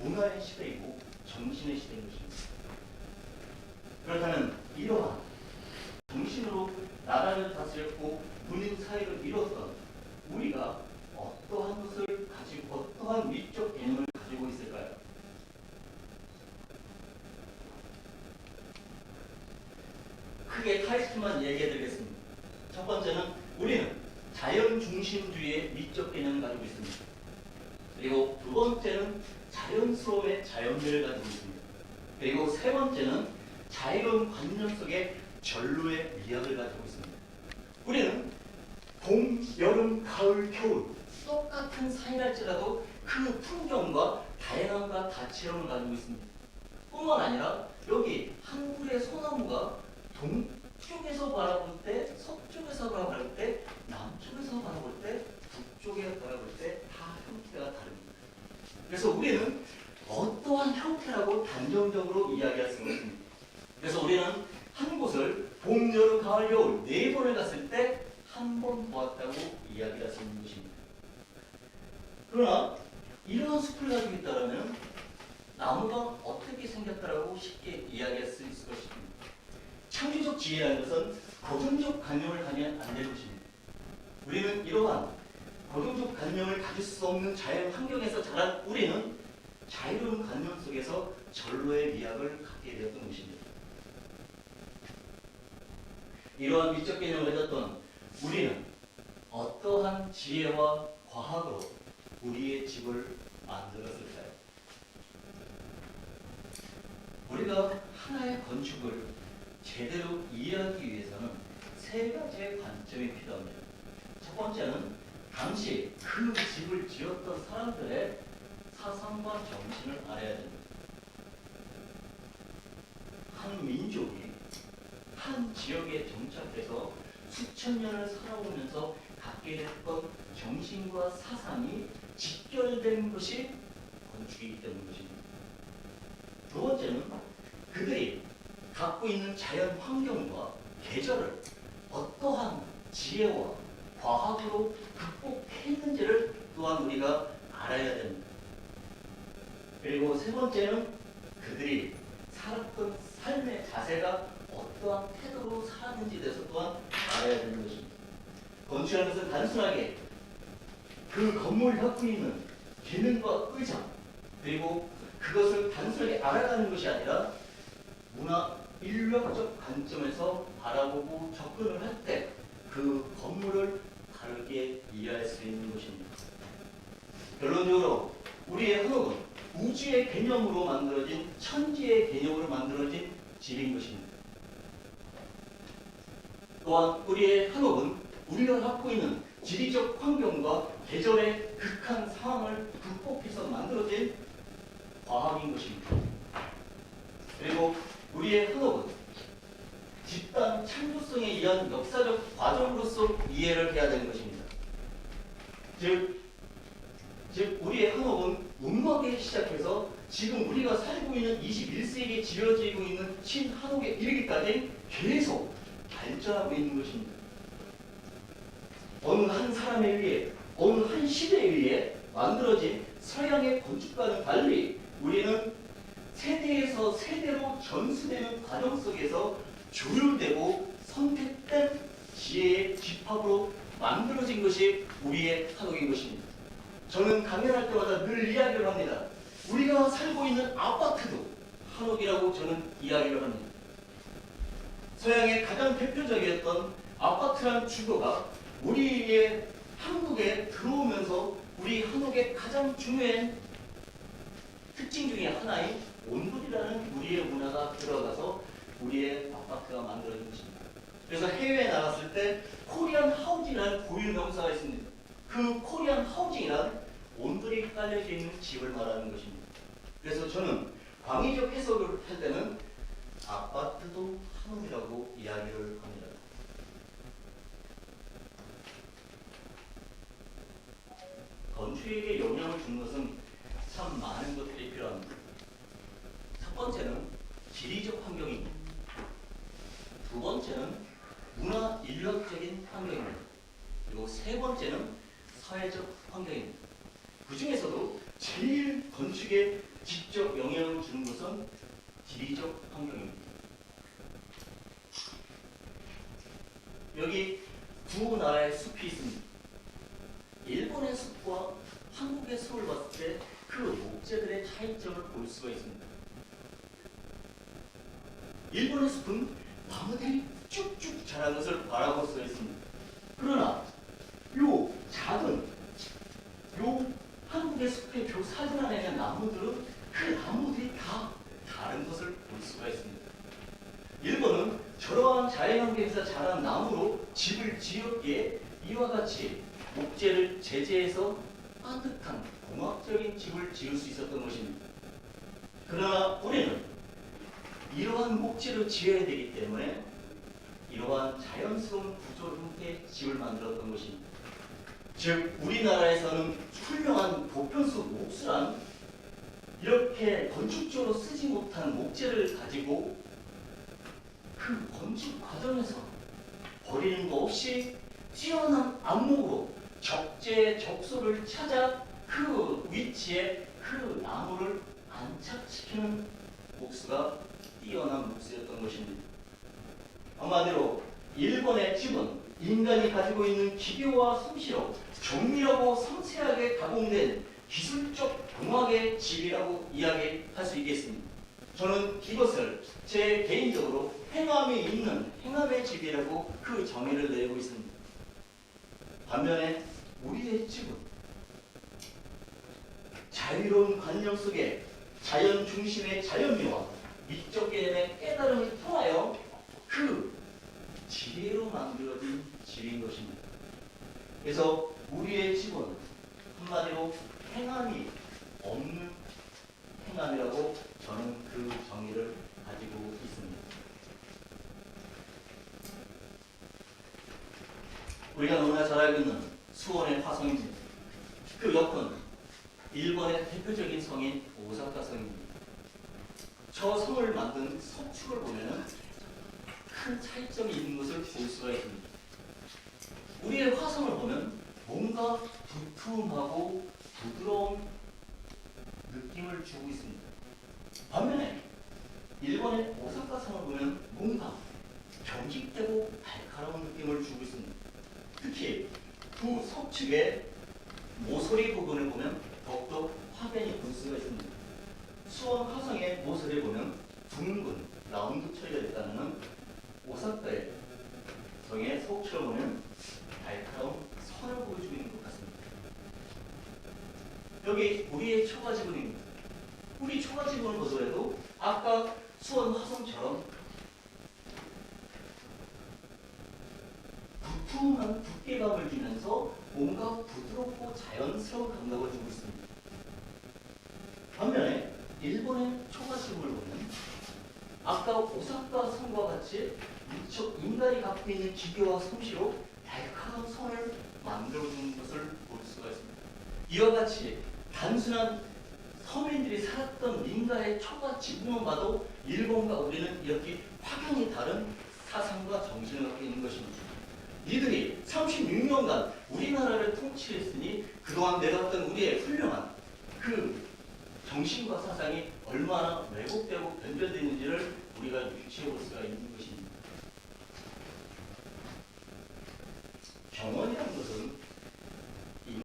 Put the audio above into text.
문화의 시대이고 정신의 시대인 것입니다. 그렇다면 이러한 정신으로 나라를 다스렸고 문인 사회를 이뤘던 우리가 어떠한 것을 가지고 어떠한 위적 개념을 가지고 있을까요? 크게 타이틀만 얘기해 드리겠습니다. 첫 번째는 우리는 자연 중심주의의 미적 개념을 가지고 있습니다. 그리고 두 번째는 자연스러움의 자연미를 가지고 있습니다. 그리고 세 번째는 자유로운 관념 속에 전루의 미학을 가지고 있습니다. 우리는 봄, 여름, 가을, 겨울 똑같은 산이랄지라도 그 풍경과 다양함과 다채로움을 가지고 있습니다. 뿐만 아니라 여기 한국의 소나무가 동쪽에서 바라볼 때, 서쪽에서 바라볼 때, 남쪽에서 바라볼 때, 북쪽에 바라볼 때 다 형태가 다릅니다. 그래서 우리는 어떠한 형태라고 단정적으로 이야기할 수가 없습니다. 그래서 우리는 한 곳을 봄, 여름, 가을, 겨울 네 번을 갔을 때 한 번 보았다고 이야기할 수 있는 것입니다. 그러나 이러한 숲을 가지고 있다면 나무가 어떻게 생겼다라고 쉽게 이야기할 수 있을 것입니다. 창조적 지혜라는 것은 고정적 관념을 가면 안 되는 것입니다. 우리는 이러한 고정적 관념을 가질 수 없는 자연 환경에서 자란 우리는 자유로운 관념 속에서 전로의 미학을 갖게 되었던 것입니다. 이러한 미적 개념을 가졌던 우리는 어떠한 지혜와 과학으로 우리의 집을 만들었을까요? 우리가 하나의 건축을 제대로 이해하기 위해서는 세 가지의 관점이 필요합니다. 첫 번째는 당시 그 집을 지었던 사람들의 사상과 정신을 알아야 됩니다. 한 민족이 한 지역에 정착해서 수천 년을 살아오면서 갖게 됐던 정신과 사상이 직결된 것이 건축이기 때문인 것입니다. 두 번째는 그들이 갖고 있는 자연 환경과 계절을 어떠한 지혜와 과학으로 극복했는지를 또한 우리가 알아야 됩니다. 그리고 세 번째는 그들이 살았던 삶의 자세가 어떠한 태도로 살았는지에 대해서 또한 알아야 되는 것입니다. 건축하는 것은 단순하게 그 건물이 갖고 있는 기능과 의자 그리고 그것을 단순하게 알아가는 것이 아니라 문화 인력적 관점에서 바라보고 접근을 할 때 그 건물을 다르게 이해할 수 있는 것입니다. 결론적으로 우리의 한옥은 우주의 개념으로 만들어진 천지의 개념으로 만들어진 집인 것입니다. 또한 우리의 한옥은 우리가 갖고 있는 지리적 환경과 계절의 극한 상황을 극복해서 만들어진 과학인 것입니다. 그리고 우리의 한옥은 집단 창조성에 의한 역사적 과정으로서 이해를 해야 되는 것입니다. 즉, 즉 우리의 한옥은 운명에 시작해서 지금 우리가 살고 있는 21세기에 지어지고 있는 신한옥에 이르기까지 계속 발전하고 있는 것입니다. 어느 한 사람에 의해 어느 한 시대에 의해 만들어진 서양의 건축과는 달리 우리는 세대에서 세대로 전수되는 과정 속에서 조율되고 선택된 지혜의 집합으로 만들어진 것이 우리의 한옥인 것입니다. 저는 강연할 때마다 늘 이야기를 합니다. 우리가 살고 있는 아파트도 한옥이라고 저는 이야기를 합니다. 서양의 가장 대표적이었던 아파트란 주거가 우리의 한국에 들어오면서 우리 한국의 가장 중요한 특징 중에 하나인 온돌이라는 우리의 문화가 들어가서 우리의 아파트가 만들어진 것입니다. 그래서 해외에 나갔을 때 코리안 하우징이라는 고유 명사가 있습니다. 그 코리안 하우징이란 온돌이 깔려져 있는 집을 말하는 것입니다. 그래서 저는 광의적 해석을 할 때는 아파트도 한옥이라고 이야기를 합니다. 건축에게 영향을 준 것은 참 많은 것들이 필요합니다. 첫 번째는 지리적 환경입니다. 두 번째는 문화 인력적인 환경입니다. 그리고 세 번째는 사회적 환경입니다. 그 중에서도 제일 건축에 직접 영향을 주는 것은 지리적 환경입니다. 여기 두 나라의 숲이 있습니다. 일본의 숲과 한국의 숲을 봤을 때 그 목재들의 차이점을 볼 수가 있습니다. 일본의 숲은 나무들이 쭉쭉 자란 것을 바라볼 수가 있습니다. 그러나 요 작은 요 한국의 숲의 그 사진 안에 있는 나무들은 그 나무들이 다 다른 것을 볼 수가 있습니다. 일본은 저러한 자연환경에서 자란 나무로 집을 지었기에 이와 같이 목재를 제재해서 따뜻한 공학적인 집을 지을 수 있었던 것입니다. 그러나 우리는 이러한 목재로 지어야 되기 때문에 이러한 자연스러운 구조 형태의 집을 만들었던 것입니다. 즉 우리나라에서는 훌륭한 보편적 목수란 이렇게 건축적으로 쓰지 못한 목재를 가지고 그 건축 과정에서 버리는 거 없이 뛰어난 안목으로 적재 적소를 찾아 그 위치에 그 나무를 안착시키는 목수가 뛰어난 목수였던 것입니다. 한마디로 일본의 집은 인간이 가지고 있는 기교와 솜씨로 정밀하고 섬세하게 가공된 기술적 공학의 집이라고 이야기할 수 있겠습니다. 저는 이것을 제 개인적으로 행함이 있는 행함의 집이라고 그 정의를 내고 있습니다. 반면에 우리의 집은 자유로운 관념 속에 자연 중심의 자연미와 미적 개념의 깨달음을 통하여 그 지혜로 만들어진 집인 것입니다. 그래서 우리의 집은 한마디로 행함이 없는 행함이라고 저는 그 정의를 가지고 있습니다. 우리가 너무나 잘 알고 있는 수원의 화성입니다. 그 옆은 일본의 대표적인 성인 오사카 성입니다. 저 성을 만든 석축을 보면은 큰 차이점이 있는 것을 볼 수가 있습니다. 우리의 화성을 보면 뭔가 두툼하고 부드러운 느낌을 주고 있습니다. 반면에 일본의 오사카 성을 보면 뭔가 경직되고 날카로운 느낌을 주고 있습니다. 특히 두 석축의 모서리 부분을 보면 더욱더 확연히 볼 수가 있습니다. 수원 화성의 모서리를 보면 둥근 라운드 처리가 됐다는 오사카의 성의 석축을 보면 날카로운 선을 보여주고 있는 것 같습니다. 여기 우리의 초가 지분입니다. 우리 초가 지분을 보더라도 아까 수원 화성처럼 두툼한 두께감을 주면서 뭔가 부드럽고 자연스러운 감각을 주고 있습니다. 반면에 일본의 초가집을 보면 아까 오사카 성과 같이 무척 인간이 갖고 있는 기교와 솜씨로 날카로운 선을 만들어주는 것을 볼 수가 있습니다. 이와 같이 단순한 서민들이 살았던 민가의 초가 지붕만 봐도 일본과 우리는 이렇게 확연히 다른 사상과 정신을 갖고 있는 것입니다. 이들이 36년간 우리나라를 통치했으니 그동안 내렸던 우리의 훌륭한 그 정신과 사상이 얼마나 왜곡되고 변절되는지를 우리가 유추해 볼 수가 있는 것입니다. 경원이라는 것은